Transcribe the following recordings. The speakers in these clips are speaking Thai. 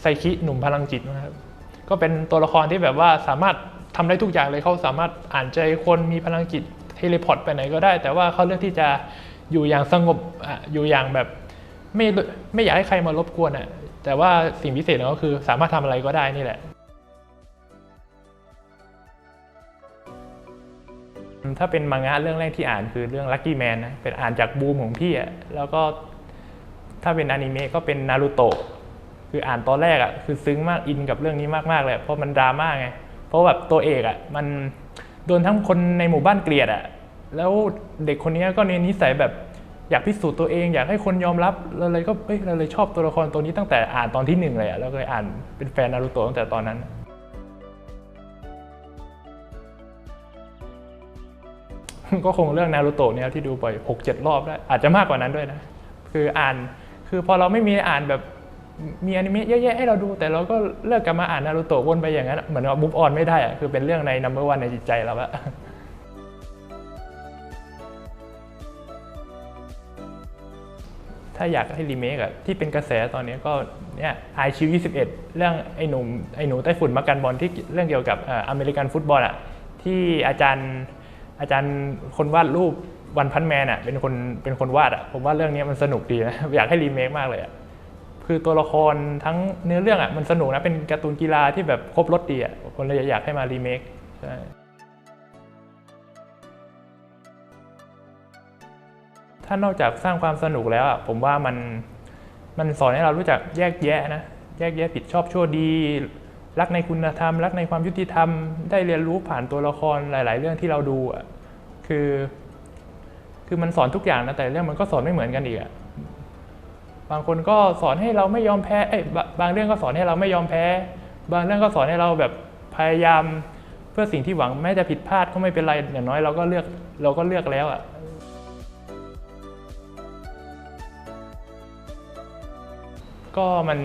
ไซคิหนุ่มพลังจิตนะครับ ก็เป็นตัวละครที่แบบว่าสามารถทำได้ทุกอย่างเลยเขาสามารถอ่านใจคนมีพลังจิตเทเลพอร์ตไปไหนก็ได้ แต่ว่าเขาเลือกที่จะอยู่อย่างสงบออยู่อย่างแบบไม่ไม่อยากให้ใครมารบกวนอะแต่ว่าสิ่งพิเศษของเขาก็คือสามารถทำอะไรก็ได้นี่แหละถ้าเป็นมังงะเรื่องแรกที่อ่านคือเรื่อง Lucky Man นะเป็นอ่านจากบูมของพี่อะแล้วก็ถ้าเป็นอนิเมะก็เป็นนารูโตะ คืออ่านตอนแรกอะคือซึ้งมากอินกับเรื่องนี้มากๆเลย เพราะมันดราม่าไง เพราะแบบตัวเอกอะมันโดนทั้งคนในหมู่บ้านเกลียดอะแล้วเด็กคนนี้ก็ในนิสัยแบบอยากพิสูจน์ตัวเอง อยากให้คนยอมรับเราเลยก็เอ้ยเราเลยชอบตัวละครตัวนี้ตั้งแต่อ่านตอนที่หนึ่งเลยอะแล้วก็เลยอ่านเป็นแฟนนารูโตะตั้งแต่ตอนนั้น ก็คงเรื่องนารูโตะเนี่ยที่ดูบ่อยหกเจ็ดรอบได้อาจจะมากกว่านั้นด้วยนะ คืออ่านคือพอเราไม่มีอ่านแบบ มีอนิเมะเยอะแยะให้เราดู แต่เราก็เลิกกลับมาอ่านนารูโตะวนไปอย่างนั้น เหมือนว่าบุ๊บออนไม่ได้อะคือเป็นเรื่องในนัมเบอร์วันในจิตใจเราอะถ้าอยากให้รีเมคอะที่เป็นกระแสตอนนี้ก็เนี่ยไอชิว21 เรื่องไอหนุ่มไอหนูไต้ฝุ่นมักกันบอลที่เรื่องเกี่ยวกับเอ่ออเมริกันฟุตบอลอะที่อาจารย์อาจารย์คนวาดรูปวันพันแมนอะเป็นคนเป็นคนวาดอะผมว่าเรื่องนี้มันสนุกดีนะอยากให้รีเมคมากเลยอะ คือตัวละครทั้งเนื้อเรื่องอะมันสนุกนะ เป็นการ์ตูนกีฬาที่แบบครบรถดีอะคนเลยอยากให้มารีเมคใช่ถ้านอกจากสร้างความสนุกแล้วอะผมว่ามันมันสอนให้เรารู้จักแยกแยะนะ แยกแยะผิดชอบชั่วดี รักในคุณธรรม รักในความยุติธรรม ได้เรียนรู้ผ่านตัวละครหลาย ๆ เรื่องที่เราดูอะคือ คือมันสอนทุกอย่างนะแต่เรื่องมันก็สอนไม่เหมือนกันอีกอะ บางคนก็สอนให้เราไม่ยอมแพ้เอ้ยบางเรื่องก็สอนให้เราไม่ยอมแพ้ บางเรื่องก็สอนให้เราแบบพยายามเพื่อสิ่งที่หวังแม้จะผิดพลาดก็ไม่เป็นไรอย่างน้อยเราก็เลือกเราก็เลือกแล้วอะก็มัน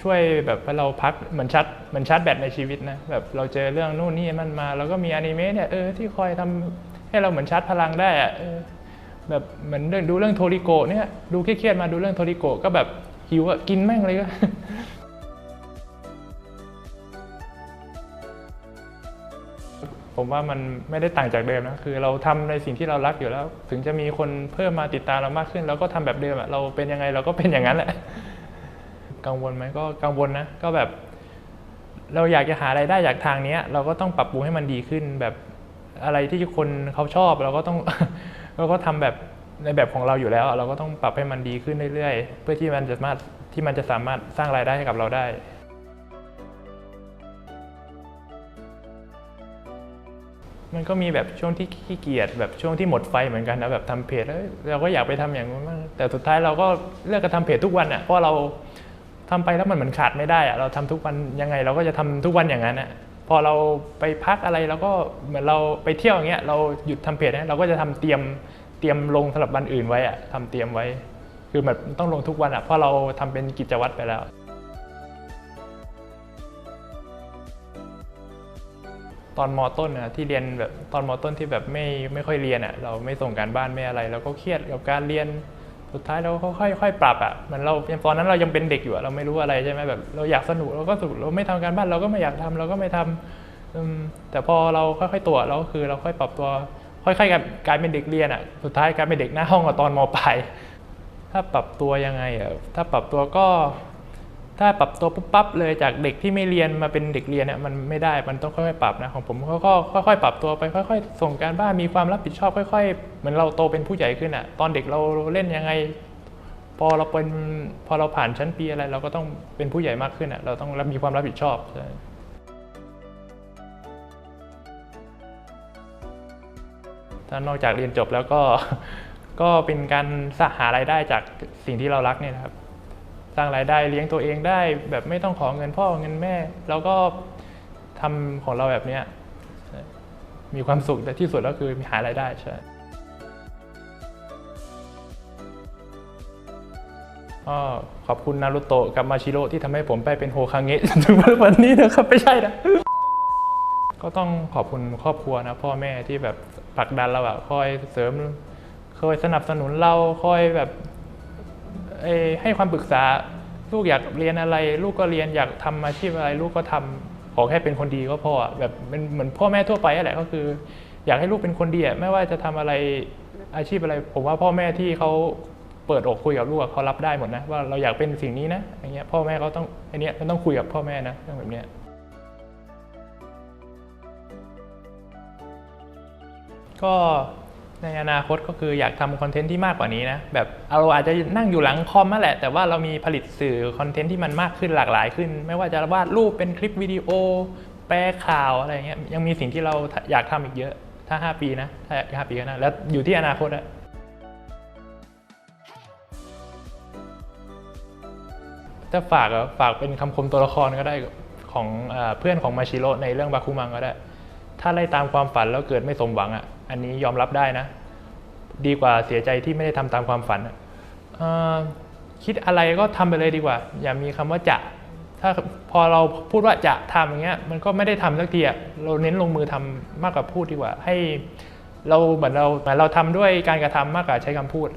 ช่วยแบบให้เราพักเหมือนชัดเหมือนชาร์จแบตในชีวิตนะแบบเราเจอเรื่องนู่นนี่มันมาแล้วก็มีอนิเมะเนี่ยเออที่คอยทำให้เราเหมือนชาร์จพลังได้อะ แบบเหมือนดูเรื่องโทริโกเนี่ยดูเครียดๆมาดูเรื่องโทริโกก็แบบหิวอะกินแม่งเลยก็ผมว่ามันไม่ได้ต่างจากเดิมนะคือเราทำในสิ่งที่เรารักอยู่แล้ว ถึงจะมีคนเพิ่มมาติดตามเรามากขึ้นเราก็ทำแบบเดิมอะเราเป็นยังไงเราก็เป็นอย่างนั้นแหละ กังวลไหมก็กังวลนะ ก็แบบ เราอยากจะหาไรายได้จากทางเนี้ย เราก็ต้องปรับปรุงให้มันดีขึ้น แบบอะไรที่คนเขาชอบเราก็ต้อง เราก็ทำแบบในแบบของเราอยู่แล้ว เราก็ต้องปรับให้มันดีขึ้นเรื่อยๆ เพื่อที่มันจะสามารถที่มันจะสามารถสร้างรายได้ให้กับเราได้มันก็มีแบบช่วงที่ขี้เกียจแบบช่วงที่หมดไฟเหมือนกันนะแบบทำเพจแล้วเราก็อยากไปทำอย่างนั้นบ้างแต่สุดท้ายเราก็เลือกจะทำเพจทุกวันอะเพราะเราทำไปแล้วมันเหมือนขาดไม่ได้อะเราทำทุกวันยังไงเราก็จะทำทุกวันอย่างนั้นอะพอเราไปพักอะไรเราก็เหมือนเราไปเที่ยวอย่างเงี้ยเราหยุดทำเพจนะเราก็จะทำเตรียม เตรียมลงสำหรับวันอื่นไว้อะทำเตรียมไว้ คือแบบต้องลงทุกวันอะเพราะเราทำเป็นกิจวัตรไปแล้ว ตอนมต้นนะที่เรียนแบบตอนมต้นที่แบบไม่ไม่ค่อยเรียนอะเราไม่ส่งการบ้านไม่อะไรเราก็เครียดกับการเรียนสุดท้ายเราก็ค่อยค่อยปรับอะมือนเราตอนนั้นเรายังเป็นเด็กอยู่เราไม่รู้อะไรใช่ไหมแบบ เราอยากสนุกเราก็สนุกเราไม่ทำการบ้านเราก็ไม่อยากทำเราก็ไม่ทำอืมแต่พอเราค่อยๆตัวเราก็คือเราค่อยปรับตัว ค่อยๆกลายเป็นเด็กเรียนอะสุดท้ายกลายเป็นเด็กหน้าห้องอตอนมปลายถ้าปรับตัวยังไงอะถ้าปรับตัวก็ ถ้าปรับตัวปุ๊บปั๊บเลยจากเด็กที่ไม่เรียนมาเป็นเด็กเรียนเนี่ยมันไม่ได้มันต้องค่อยๆปรับนะของผมก็ค่อยๆปรับตัวไปค่อยๆ ส่งการบ้านมีความรับผิดชอบค่อย ๆ เหมือนเราโตเป็นผู้ใหญ่ขึ้นอะ ตอนเด็กเราเล่นยังไง พอเราเป็นพอเราผ่านชั้นปีอะไร เราก็ต้องเป็นผู้ใหญ่มากขึ้นอะเราต้องรับมีความรับผิดชอบ ถ้านอกจากเรียนจบแล้วก็ก็เป็นการสหารายได้จากสิ่งที่เรารักเนี่ยครับ สร้างรายได้เลี้ยงตัวเองได้ แบบไม่ต้องขอเงินพ่อเงินแม่ แล้วก็ทำของเราแบบเนี้ยมีความสุขแต่ที่สุดก็คือมีหารายได้ใช่ก็ขอบคุณนารุโตะกับมาชิโร่ที่ทำให้ผมไปเป็นโฮคางเงะถึงวันนี้นะครับไม่ใช่นะก็ต้องขอบคุณครอบครัวนะพ่อแม่ที่แบบ ผลักดันเราอะคอยเสริมคอยสนับสนุนเราคอยแบบให้ความปรึกษาลูกอยากเรียนอะไร ลูกก็เรียนอยากทำอาชีพอะไร ลูกก็ทำขอแค่เป็นคนดีก็พอแบบเป็นเหมือนพ่อแม่ทั่วไปแหละก็คือ อยากให้ลูกเป็นคนดีอะไม่ว่าจะทำอะไรอาชีพอะไร ผมว่าพ่อแม่ที่เขาเปิดอกคุยกับลูกอะเขารับได้หมดนะว่าเราอยากเป็นสิ่งนี้นะอย่างเงี้ยพ่อแม่เขาต้องอันเนี้ยมันต้องคุยกับพ่อแม่นะเรื่องแบบเนี้ย ก็ในอนาคตก็คืออยากทำคอนเทนต์ที่มากกว่านี้นะ แบบเราอาจจะนั่งอยู่หลังคอมนั่นแหละ แต่ว่าเรามีผลิตสื่อคอนเทนต์ที่มันมากขึ้นหลากหลายขึ้น ไม่ว่าจะวาดรูปเป็นคลิปวิดีโอ แปลข่าวอะไรเงี้ยยังมีสิ่งที่เราอยากทำอีกเยอะ ถ้า 5 ปีนะ ถ้าห้าปีข้างหน้าแล้วอยู่ที่อนาคตอะถ้าฝากอฝากเป็นคำคมตัวละครก็ได้ของเอเพื่อนของมาชิโร่ในเรื่องบาคุมังก็ได้ ถ้าไล่ตามความฝันแล้วเกิดไม่สมหวังอะ อันนี้ยอมรับได้นะ ดีกว่าเสียใจที่ไม่ได้ทำตามความฝันคิดอะไรก็ทำไปเลยดีกว่า อย่ามีคำว่าจะ ถ้าพอเราพูดว่าจะทำอย่างเงี้ย มันก็ไม่ได้ทำสักทีอะเราเน้นลงมือทำมากกว่าพูดดีกว่า ให้เราเหมือนเราเหมือนเราทำด้วยการกระทำมากกว่าใช้คำพูด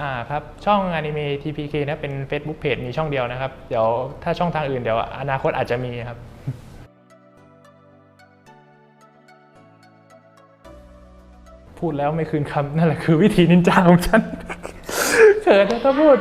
อ่าครับ ช่องอนิเมะ TPK นะเป็น Facebook Page มีช่องเดียวนะครับ เดี๋ยวถ้าช่องทางอื่นเดี๋ยวอนาคตอาจจะมีครับพูดแล้วไม่คืนคำนั่นแหละคือวิธีนินจาของฉันเขินนะถ้าพูด